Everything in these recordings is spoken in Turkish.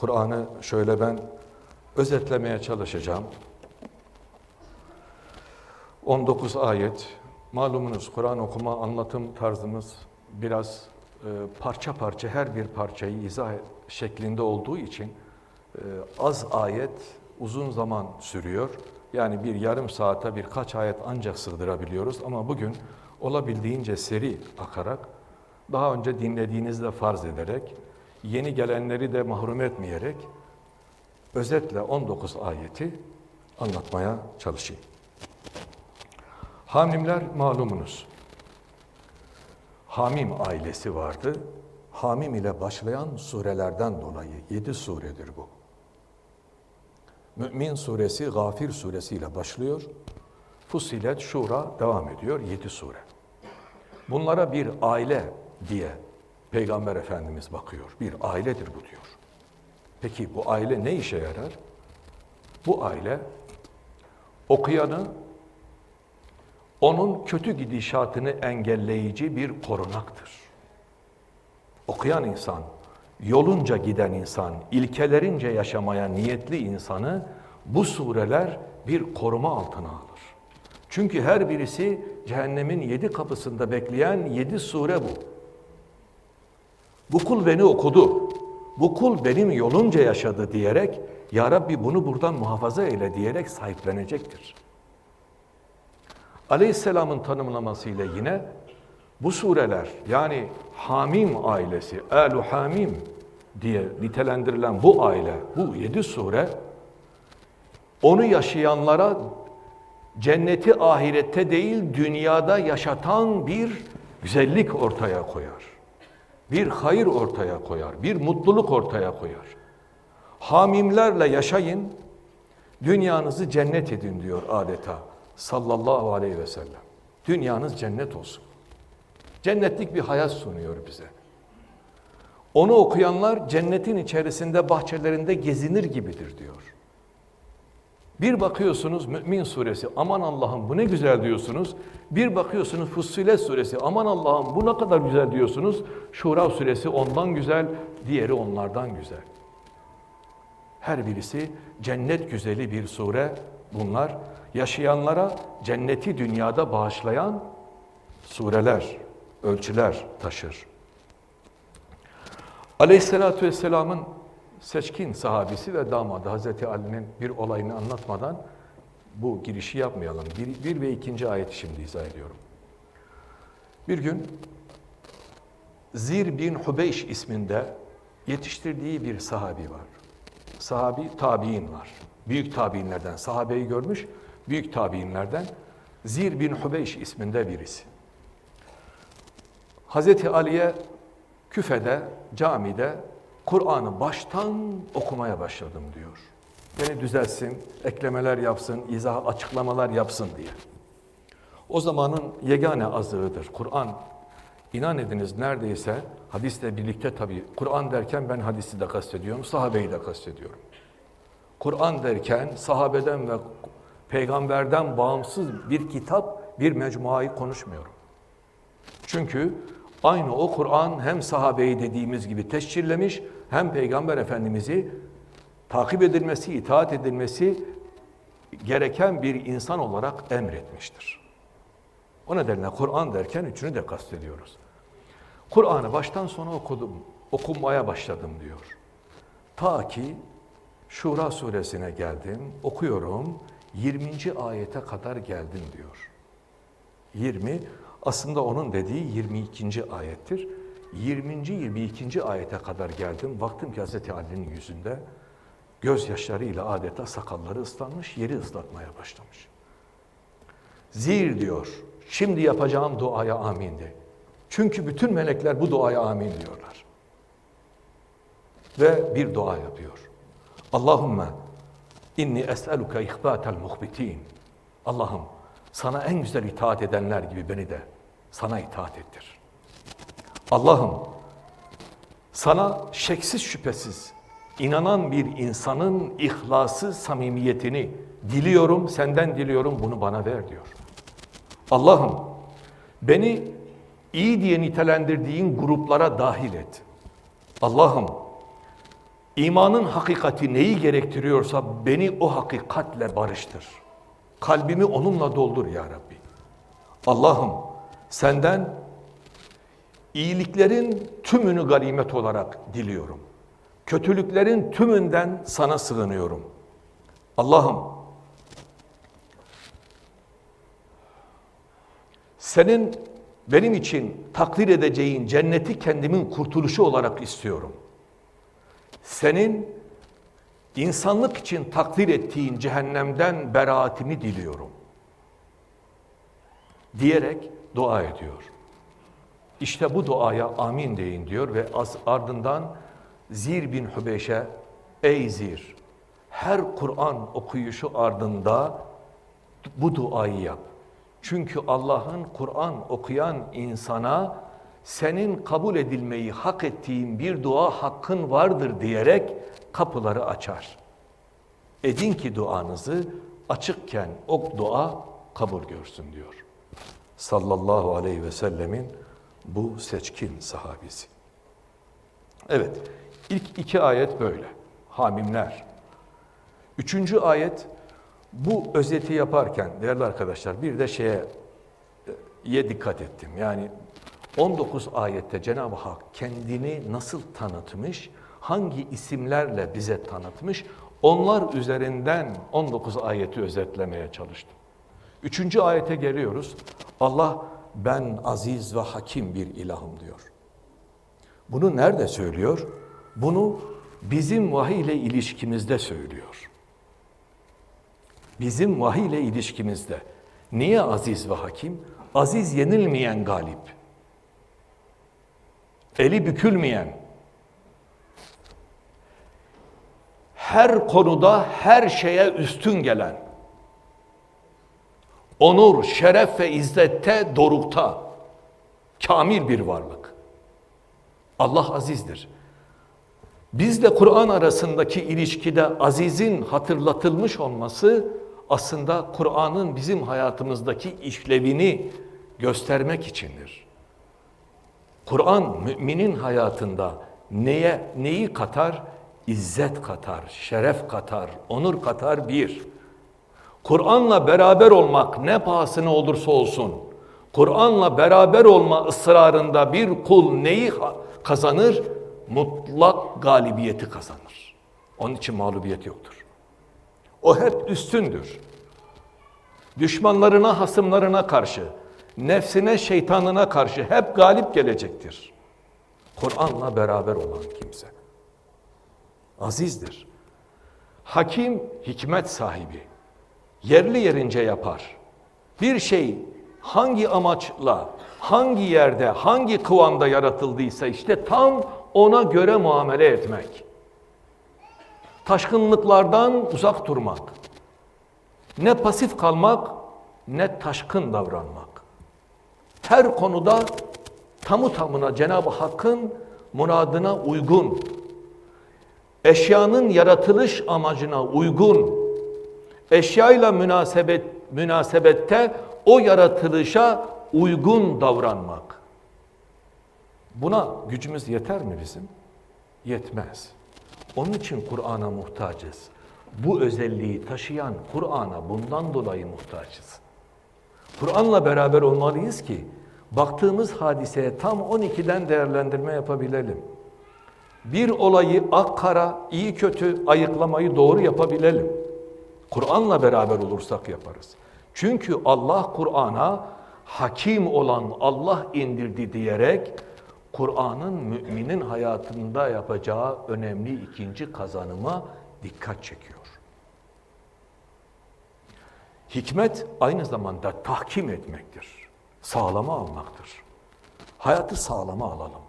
Kur'an'ı şöyle ben özetlemeye çalışacağım. 19 ayet. Malumunuz Kur'an okuma anlatım tarzımız biraz e, parça parça her bir parçayı izah şeklinde olduğu için e, az ayet uzun zaman sürüyor. Yani bir yarım saate birkaç ayet ancak sığdırabiliyoruz ama bugün olabildiğince seri akarak daha önce dinlediğinizde farz ederek yeni gelenleri de mahrum etmeyerek özetle 19 ayeti anlatmaya çalışayım. Hamimler malumunuz. Hamim ailesi vardı. Hamim ile başlayan surelerden dolayı yedi suredir bu. Mü'min suresi, Gafir suresi ile başlıyor. Fussilet, Şura devam ediyor. Yedi sure. Bunlara bir aile diye Peygamber Efendimiz bakıyor. Bir ailedir bu diyor. Peki bu aile ne işe yarar? Bu aile okuyanı onun kötü gidişatını engelleyici bir korunaktır. Okuyan insan, yolunca giden insan, ilkelerince yaşamaya niyetli insanı bu sureler bir koruma altına alır. Çünkü her birisi cehennemin yedi kapısında bekleyen yedi sure bu. Bu kul beni okudu, bu kul benim yolunca yaşadı diyerek, Ya Rabbi bunu buradan muhafaza eyle diyerek sahiplenecektir. Aleyhisselam'ın tanımlamasıyla yine bu sureler yani Hamim ailesi, Elu Hamim diye nitelendirilen bu aile, bu yedi sure onu yaşayanlara cenneti ahirette değil dünyada yaşatan bir güzellik ortaya koyar. Bir hayır ortaya koyar, bir mutluluk ortaya koyar. Hamimlerle yaşayın, dünyanızı cennet edin diyor adeta sallallahu aleyhi ve sellem. Dünyanız cennet olsun. Cennetlik bir hayat sunuyor bize. Onu okuyanlar cennetin içerisinde bahçelerinde gezinir gibidir diyor. Bir bakıyorsunuz Mümin suresi aman Allah'ım bu ne güzel diyorsunuz. Bir bakıyorsunuz Fussilet suresi aman Allah'ım bu ne kadar güzel diyorsunuz. Şura suresi ondan güzel, diğeri onlardan güzel. Her birisi cennet güzeli bir sure bunlar. Yaşayanlara cenneti dünyada bağışlayan sureler, ölçüler taşır. Aleyhissalatü vesselamın seçkin sahabisi ve damadı Hazreti Ali'nin bir olayını anlatmadan bu girişi yapmayalım. Bir, bir ve ikinci ayeti şimdi izah ediyorum. Bir gün Zir bin Hubeyş isminde yetiştirdiği bir sahabi var. Sahabi tabi'in var. Büyük tabi'inlerden sahabeyi görmüş, büyük tabi'inlerden Zir bin Hubeyş isminde birisi. Hazreti Ali'ye küfede, camide Kur'an'ı baştan okumaya başladım diyor. Beni düzelsin, eklemeler yapsın, izah, açıklamalar yapsın diye. O zamanın yegane azığıdır. Kur'an, inan ediniz neredeyse hadisle birlikte tabii, Kur'an derken ben hadisi de kastediyorum, sahabeyi de kastediyorum. Kur'an derken sahabeden ve peygamberden bağımsız bir kitap, bir mecmuayı konuşmuyorum. Çünkü aynı o Kur'an hem sahabeyi dediğimiz gibi teşhirlemiş, hem Peygamber Efendimiz'i takip edilmesi, itaat edilmesi gereken bir insan olarak emretmiştir. O nedenle Kur'an derken üçünü de kastediyoruz. Kur'an'ı baştan sona okudum, okunmaya başladım diyor. Ta ki Şura suresine geldim, okuyorum, 20. ayete kadar geldim diyor. 20, aslında onun dediği 22. ayettir. 20. 22. ayete kadar geldim. Baktım ki Hazreti Ali'nin yüzünde gözyaşlarıyla adeta sakalları ıslanmış, yeri ıslatmaya başlamış. Zir diyor, şimdi yapacağım duaya amin de. Çünkü bütün melekler bu duaya amin diyorlar. Ve bir dua yapıyor. Allahümme inni es'eluke ihbatel muhbitin. Allah'ım sana en güzel itaat edenler gibi beni de sana itaat ettir. Allah'ım sana şeksiz şüphesiz inanan bir insanın ihlası, samimiyetini diliyorum, senden diliyorum bunu bana ver diyor. Allah'ım beni iyi diye nitelendirdiğin gruplara dahil et. Allah'ım İmanın hakikati neyi gerektiriyorsa beni o hakikatle barıştır. Kalbimi onunla doldur ya Rabbi. Allah'ım senden iyiliklerin tümünü ganimet olarak diliyorum. Kötülüklerin tümünden sana sığınıyorum. Allah'ım senin benim için takdir edeceğin cenneti kendimin kurtuluşu olarak istiyorum. Senin insanlık için takdir ettiğin cehennemden beraatimi diliyorum. Diyerek dua ediyor. İşte bu duaya amin deyin diyor ve az ardından Zir bin Hübeyş'e ey Zir her Kur'an okuyuşu ardında bu duayı yap. Çünkü Allah'ın Kur'an okuyan insana senin kabul edilmeyi hak ettiğin bir dua hakkın vardır diyerek kapıları açar. Edin ki duanızı açıkken o dua kabul görsün diyor. Sallallahu aleyhi ve sellemin bu seçkin sahabesi. Evet, ilk iki ayet böyle. Hamimler. Üçüncü ayet bu özeti yaparken değerli arkadaşlar bir de şeye e, ye dikkat ettim. Yani 19 ayette Cenab-ı Hak kendini nasıl tanıtmış, hangi isimlerle bize tanıtmış, onlar üzerinden 19 ayeti özetlemeye çalıştım. Üçüncü ayete geliyoruz. Allah ben aziz ve hakim bir ilahım diyor. Bunu nerede söylüyor? Bunu bizim vahiy ile ilişkimizde söylüyor. Bizim vahiy ile ilişkimizde. Niye aziz ve hakim? Aziz yenilmeyen galip. Eli bükülmeyen. Her konuda her şeye üstün gelen. Onur, şeref ve izzette dorukta. Kamil bir varlık. Allah azizdir. Bizle Kur'an arasındaki ilişkide azizin hatırlatılmış olması aslında Kur'an'ın bizim hayatımızdaki işlevini göstermek içindir. Kur'an müminin hayatında neye neyi katar? İzzet katar, şeref katar, onur katar bir. Kur'an'la beraber olmak ne pahasına olursa olsun, Kur'an'la beraber olma ısrarında bir kul neyi kazanır? Mutlak galibiyeti kazanır. Onun için mağlubiyet yoktur. O hep üstündür. Düşmanlarına, hasımlarına karşı, nefsine, şeytanına karşı hep galip gelecektir. Kur'an'la beraber olan kimse. Azizdir. Hakim, hikmet sahibi. Yerli yerince yapar. Bir şey hangi amaçla, hangi yerde, hangi kıvamda yaratıldıysa işte tam ona göre muamele etmek. Taşkınlıklardan uzak durmak. Ne pasif kalmak, ne taşkın davranmak. Her konuda tamı tamına Cenab-ı Hakk'ın muradına uygun, eşyanın yaratılış amacına uygun, eşyayla münasebet, münasebette o yaratılışa uygun davranmak. Buna gücümüz yeter mi bizim? Yetmez. Onun için Kur'an'a muhtacız. Bu özelliği taşıyan Kur'an'a bundan dolayı muhtacız. Kur'an'la beraber olmalıyız ki baktığımız hadiseye tam 12'den değerlendirme yapabilelim. Bir olayı ak kara, iyi kötü ayıklamayı doğru yapabilelim. Kur'an'la beraber olursak yaparız. Çünkü Allah Kur'an'a hakim olan Allah indirdi diyerek Kur'an'ın müminin hayatında yapacağı önemli ikinci kazanıma dikkat çekiyor. Hikmet aynı zamanda tahkim etmektir. Sağlama almaktır. Hayatı sağlama alalım.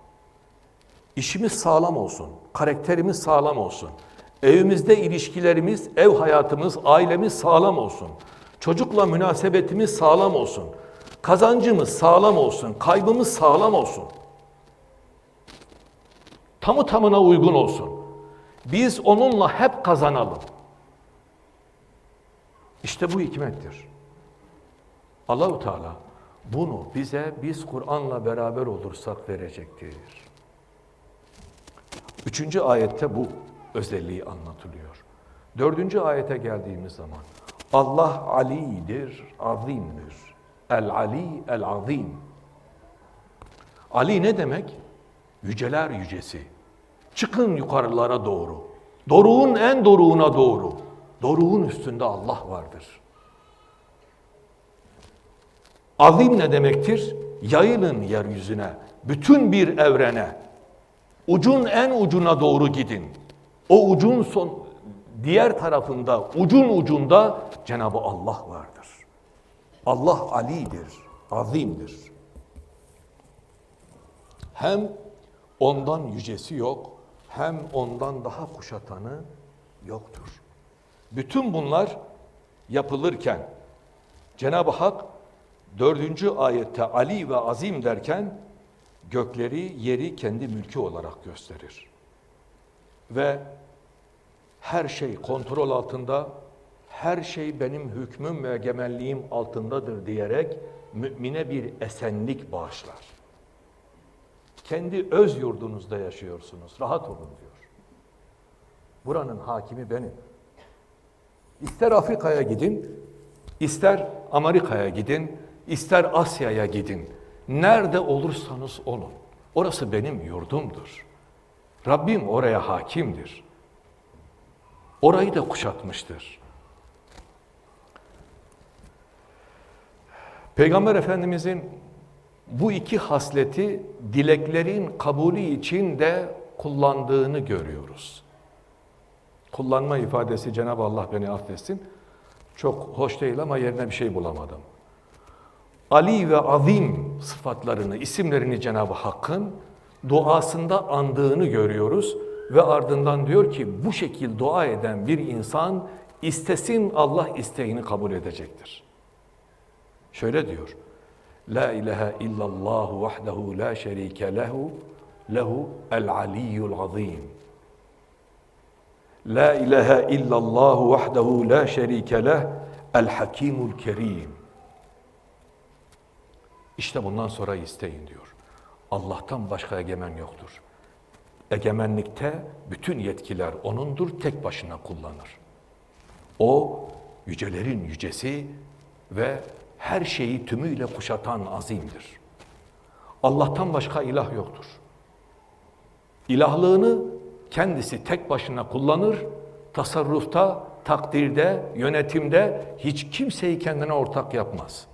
İşimiz sağlam olsun, karakterimiz sağlam olsun. Evimizde ilişkilerimiz, ev hayatımız, ailemiz sağlam olsun. Çocukla münasebetimiz sağlam olsun. Kazancımız sağlam olsun, kaybımız sağlam olsun. Tamı tamına uygun olsun. Biz onunla hep kazanalım. İşte bu hikmettir. Allahu Teala bunu bize biz Kur'an'la beraber olursak verecektir. Üçüncü ayette bu özelliği anlatılıyor. Dördüncü ayete geldiğimiz zaman Allah alidir, azimdir. El ali, el azim. Ali ne demek? Yüceler yücesi. Çıkın yukarılara doğru. Doruğun en doruğuna doğru. Doruğun üstünde Allah vardır. Azim ne demektir? Yayılın yeryüzüne, bütün bir evrene. Ucun en ucuna doğru gidin. O ucun son diğer tarafında, ucun ucunda Cenab-ı Allah vardır. Allah alidir, azimdir. Hem ondan yücesi yok, hem ondan daha kuşatanı yoktur. Bütün bunlar yapılırken Cenab-ı Hak dördüncü ayette Ali ve Azim derken gökleri, yeri kendi mülkü olarak gösterir. Ve her şey kontrol altında, her şey benim hükmüm ve egemenliğim altındadır diyerek mümine bir esenlik bağışlar. Kendi öz yurdunuzda yaşıyorsunuz, rahat olun diyor. Buranın hakimi benim. İster Afrika'ya gidin, ister Amerika'ya gidin, ister Asya'ya gidin. Nerede olursanız olun. Orası benim yurdumdur. Rabbim oraya hakimdir. Orayı da kuşatmıştır. Peygamber Efendimizin bu iki hasleti dileklerin kabulü için de kullandığını görüyoruz. Kullanma ifadesi Cenab-ı Allah beni affetsin. Çok hoş değil ama yerine bir şey bulamadım. Ali ve Azim sıfatlarını, isimlerini Cenab-ı Hakk'ın duasında andığını görüyoruz. Ve ardından diyor ki bu şekil dua eden bir insan istesin Allah isteğini kabul edecektir. Şöyle diyor. La ilahe illallah vahdehu la şerike lehu lehu el aliyyul azim. La ilahe illallah vahdehu la şerike leh el hakimul kerim. İşte bundan sonra isteyin diyor. Allah'tan başka egemen yoktur. Egemenlikte bütün yetkiler O'nundur, tek başına kullanır. O, yücelerin yücesi ve her şeyi tümüyle kuşatan azimdir. Allah'tan başka ilah yoktur. İlahlığını kendisi tek başına kullanır, tasarrufta, takdirde, yönetimde hiç kimseyi kendine ortak yapmaz.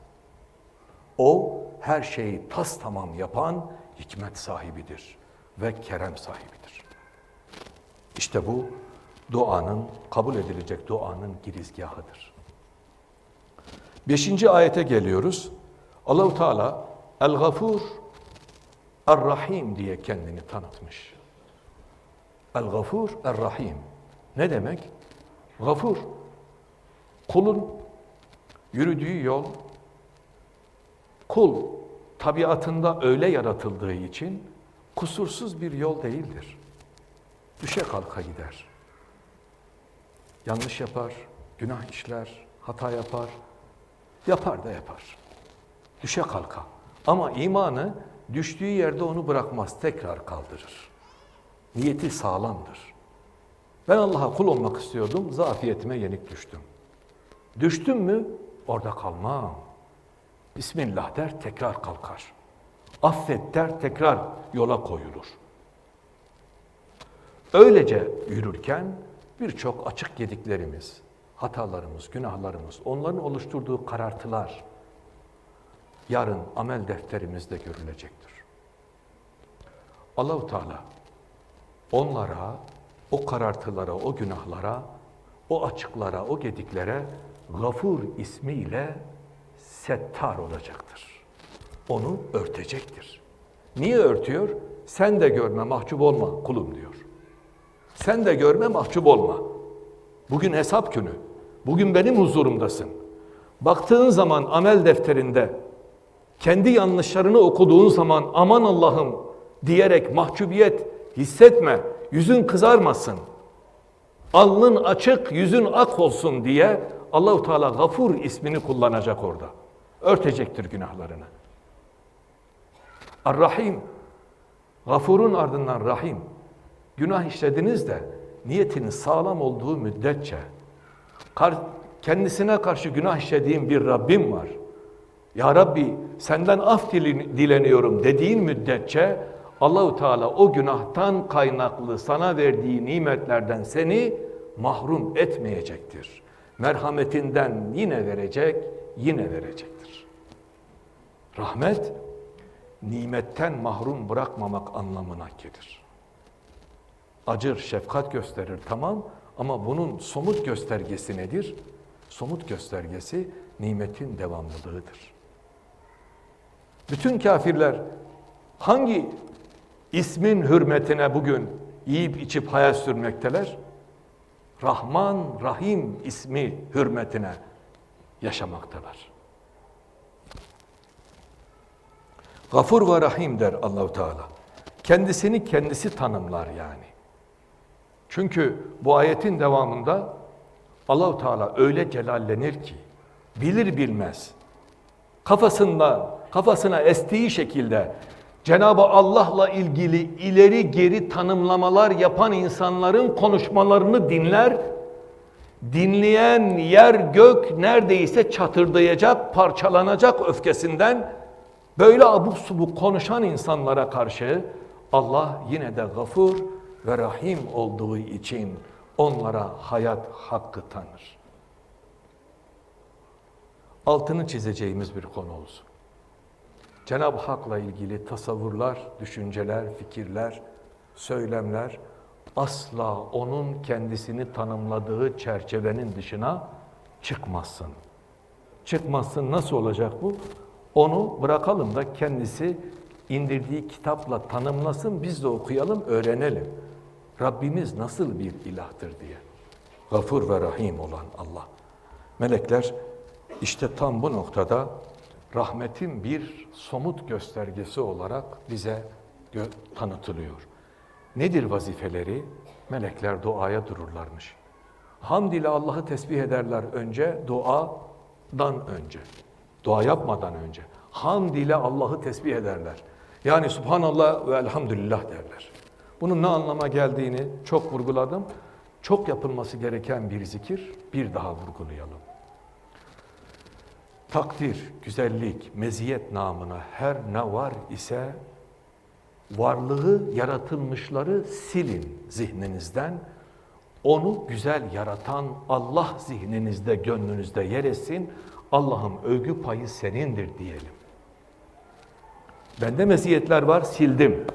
O her şeyi tas tamam yapan hikmet sahibidir ve kerem sahibidir. İşte bu duanın, kabul edilecek duanın girizgahıdır. Beşinci ayete geliyoruz. Allahu Teala El-Gafur Er-Rahim diye kendini tanıtmış. El-Gafur Er-Rahim. Ne demek? Gafur, kulun yürüdüğü yol, kul tabiatında öyle yaratıldığı için kusursuz bir yol değildir. Düşe kalka gider. Yanlış yapar, günah işler, hata yapar, yapar da yapar. Düşe kalka. Ama imanı düştüğü yerde onu bırakmaz, tekrar kaldırır. Niyeti sağlamdır. Ben Allah'a kul olmak istiyordum, zafiyetime yenik düştüm. Düştüm mü orada kalmam. Bismillah der, tekrar kalkar. Affet der, tekrar yola koyulur. Öylece yürürken birçok açık yediklerimiz, hatalarımız, günahlarımız, onların oluşturduğu karartılar yarın amel defterimizde görülecektir. Allahu Teala onlara, o karartılara, o günahlara, o açıklara, o gediklere Gafur ismiyle settar olacaktır. Onu örtecektir. Niye örtüyor? Sen de görme, mahcup olma kulum diyor. Sen de görme, mahcup olma. Bugün hesap günü. Bugün benim huzurumdasın. Baktığın zaman amel defterinde kendi yanlışlarını okuduğun zaman aman Allah'ım diyerek mahcubiyet hissetme, yüzün kızarmasın. Alnın açık, yüzün ak olsun diye Allahu Teala Gafur ismini kullanacak orada. Örtecektir günahlarını. Ar-Rahim, Gafur'un ardından Rahim. Günah işlediniz de niyetinin sağlam olduğu müddetçe kendisine karşı günah işlediğin bir Rabbim var. Ya Rabbi senden af dileniyorum dediğin müddetçe Allahu Teala o günahtan kaynaklı sana verdiği nimetlerden seni mahrum etmeyecektir. Merhametinden yine verecek, yine verecektir. Rahmet nimetten mahrum bırakmamak anlamına gelir. Acır, şefkat gösterir tamam ama bunun somut göstergesi nedir? Somut göstergesi nimetin devamlılığıdır. Bütün kafirler hangi ismin hürmetine bugün yiyip içip hayat sürmekteler? Rahman, Rahim ismi hürmetine yaşamaktalar. Gafur ve Rahim der Allahu Teala. Kendisini kendisi tanımlar yani. Çünkü bu ayetin devamında Allahu Teala öyle celallenir ki bilir bilmez kafasında kafasına estiği şekilde Cenab-ı Allah'la ilgili ileri geri tanımlamalar yapan insanların konuşmalarını dinler. Dinleyen yer gök neredeyse çatırdayacak, parçalanacak öfkesinden böyle abuk subuk konuşan insanlara karşı Allah yine de gafur ve rahim olduğu için onlara hayat hakkı tanır. Altını çizeceğimiz bir konu olsun. Cenab-ı Hak'la ilgili tasavvurlar, düşünceler, fikirler, söylemler asla onun kendisini tanımladığı çerçevenin dışına çıkmasın. Çıkmasın nasıl olacak bu? Onu bırakalım da kendisi indirdiği kitapla tanımlasın, biz de okuyalım, öğrenelim. Rabbimiz nasıl bir ilahtır diye. Gafur ve Rahim olan Allah. Melekler işte tam bu noktada rahmetin bir somut göstergesi olarak bize gö- tanıtılıyor. Nedir vazifeleri? Melekler duaya dururlarmış. Hamd ile Allah'ı tesbih ederler önce, duadan önce. Dua yapmadan önce. Hamd ile Allah'ı tesbih ederler. Yani Subhanallah ve Elhamdülillah derler. Bunun ne anlama geldiğini çok vurguladım. Çok yapılması gereken bir zikir, bir daha vurgulayalım. Takdir, güzellik, meziyet namına her ne var ise varlığı, yaratılmışları silin zihninizden. Onu güzel yaratan Allah zihninizde, gönlünüzde yer etsin. Allah'ım övgü payı senindir diyelim. Bende meziyetler var, sildim.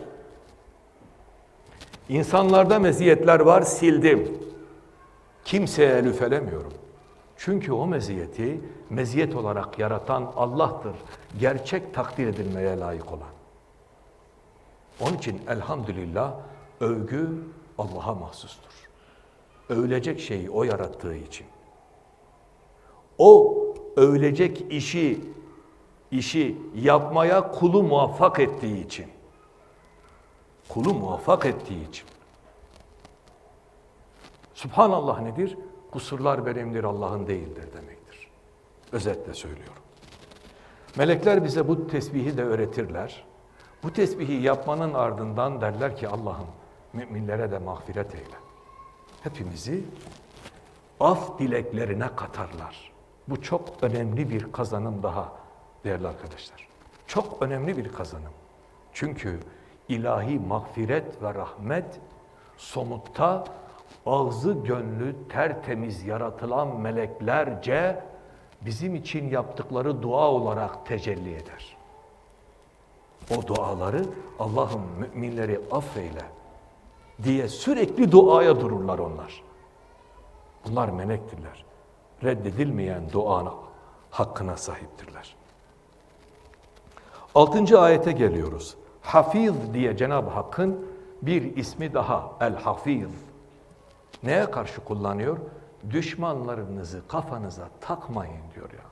İnsanlarda meziyetler var, sildim. Kimseye lüfelemiyorum. Çünkü o meziyeti meziyet olarak yaratan Allah'tır. Gerçek takdir edilmeye layık olan. Onun için elhamdülillah övgü Allah'a mahsustur. Övülecek şeyi o yarattığı için. O övülecek işi işi yapmaya kulu muvaffak ettiği için. Kulu muvaffak ettiği için. Subhanallah nedir? Kusurlar benimdir Allah'ın değildir demektir. Özetle söylüyorum. Melekler bize bu tesbihi de öğretirler. Bu tesbihi yapmanın ardından derler ki Allah'ım müminlere de mağfiret eyle. Hepimizi af dileklerine katarlar. Bu çok önemli bir kazanım daha değerli arkadaşlar. Çok önemli bir kazanım. Çünkü ilahi mağfiret ve rahmet somutta ağzı gönlü tertemiz yaratılan meleklerce bizim için yaptıkları dua olarak tecelli eder. O duaları Allah'ım müminleri affeyle diye sürekli duaya dururlar onlar. Bunlar melektirler. Reddedilmeyen duanın hakkına sahiptirler. Altıncı ayete geliyoruz. Hafiz diye Cenab-ı Hakk'ın bir ismi daha. El Hafiz. Neye karşı kullanıyor? Düşmanlarınızı kafanıza takmayın diyor ya.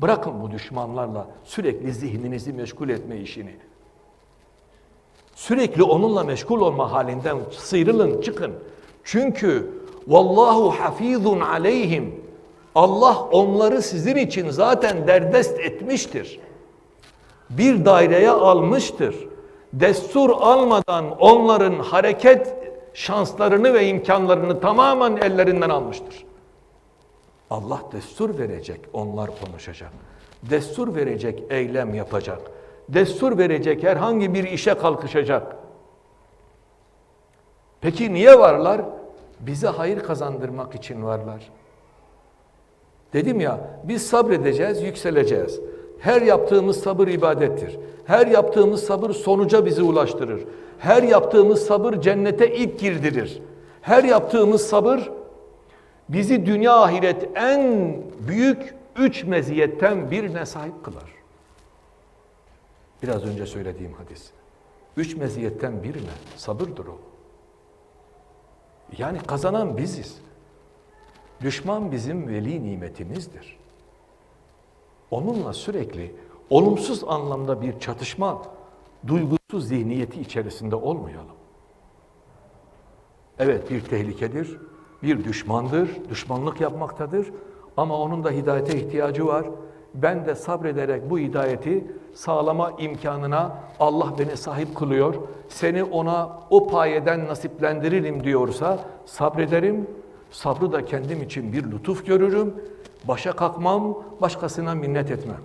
Bırakın bu düşmanlarla sürekli zihninizi meşgul etme işini. Sürekli onunla meşgul olma halinden sıyrılın, çıkın. Çünkü vallahu hafizun aleyhim. Allah onları sizin için zaten derdest etmiştir. Bir daireye almıştır. Destur almadan onların hareket şanslarını ve imkanlarını tamamen ellerinden almıştır. Allah destur verecek, onlar konuşacak. Destur verecek, eylem yapacak. Destur verecek, herhangi bir işe kalkışacak. Peki niye varlar? Bize hayır kazandırmak için varlar. Dedim ya, biz sabredeceğiz, yükseleceğiz. Her yaptığımız sabır ibadettir. Her yaptığımız sabır sonuca bizi ulaştırır. Her yaptığımız sabır cennete ilk girdirir. Her yaptığımız sabır bizi dünya ahiret en büyük üç meziyetten birine sahip kılar. Biraz önce söylediğim hadis. Üç meziyetten birine sabırdır o. Yani kazanan biziz. Düşman bizim veli nimetimizdir. Onunla sürekli olumsuz anlamda bir çatışma duygusu zihniyeti içerisinde olmayalım. Evet bir tehlikedir, bir düşmandır, düşmanlık yapmaktadır ama onun da hidayete ihtiyacı var. Ben de sabrederek bu hidayeti sağlama imkanına Allah beni sahip kılıyor. Seni ona o payeden nasiplendiririm diyorsa sabrederim. Sabrı da kendim için bir lütuf görürüm. Başa kalkmam, başkasına minnet etmem.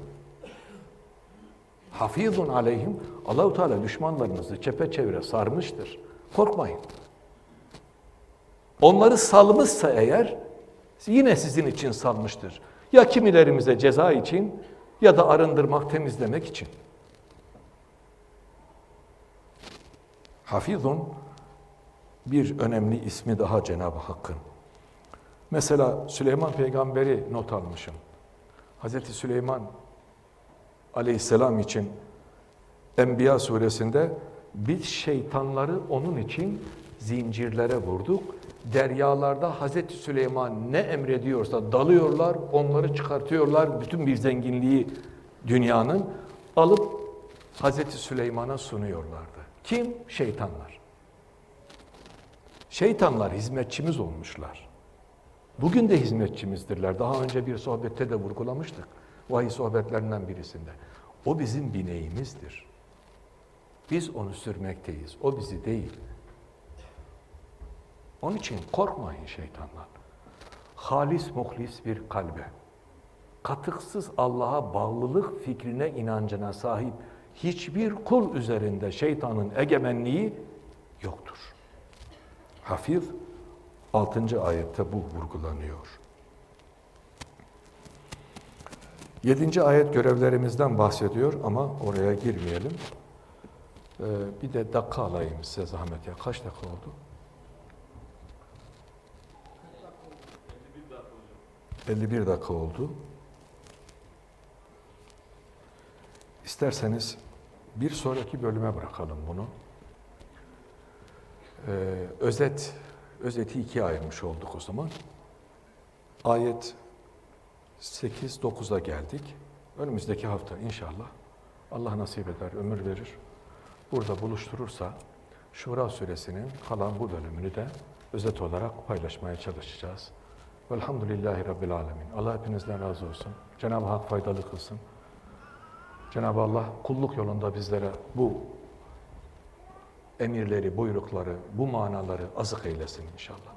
Hafizun aleyhim. Allahu Teala düşmanlarınızı çepeçevre sarmıştır. Korkmayın. Onları salmışsa eğer yine sizin için salmıştır. Ya kimilerimize ceza için ya da arındırmak, temizlemek için. Hafizun bir önemli ismi daha Cenab-ı Hakk'ın. Mesela Süleyman peygamberi not almışım. Hazreti Süleyman aleyhisselam için Enbiya suresinde biz şeytanları onun için zincirlere vurduk. Deryalarda Hazreti Süleyman ne emrediyorsa dalıyorlar, onları çıkartıyorlar. Bütün bir zenginliği dünyanın alıp Hazreti Süleyman'a sunuyorlardı. Kim? Şeytanlar. Şeytanlar hizmetçimiz olmuşlar. Bugün de hizmetçimizdirler. Daha önce bir sohbette de vurgulamıştık. Vahiy sohbetlerinden birisinde. O bizim bineğimizdir. Biz onu sürmekteyiz. O bizi değil. Onun için korkmayın şeytandan. Halis muhlis bir kalbe, katıksız Allah'a bağlılık fikrine inancına sahip hiçbir kul üzerinde şeytanın egemenliği yoktur. Hafiz 6. ayette bu vurgulanıyor. 7. ayet görevlerimizden bahsediyor ama oraya girmeyelim. Ee, bir de dakika alayım size zahmet ya. Kaç dakika oldu? 51 dakika oldu. İsterseniz bir sonraki bölüme bırakalım bunu. Ee, özet, özeti ikiye ayırmış olduk o zaman. Ayet 8-9'a geldik. Önümüzdeki hafta inşallah Allah nasip eder, ömür verir. Burada buluşturursa Şura suresinin kalan bu bölümünü de özet olarak paylaşmaya çalışacağız. Velhamdülillahi Rabbil Alemin. Allah hepinizden razı olsun. Cenab-ı Hak faydalı kılsın. Cenab-ı Allah kulluk yolunda bizlere bu emirleri, buyrukları, bu manaları azık eylesin inşallah.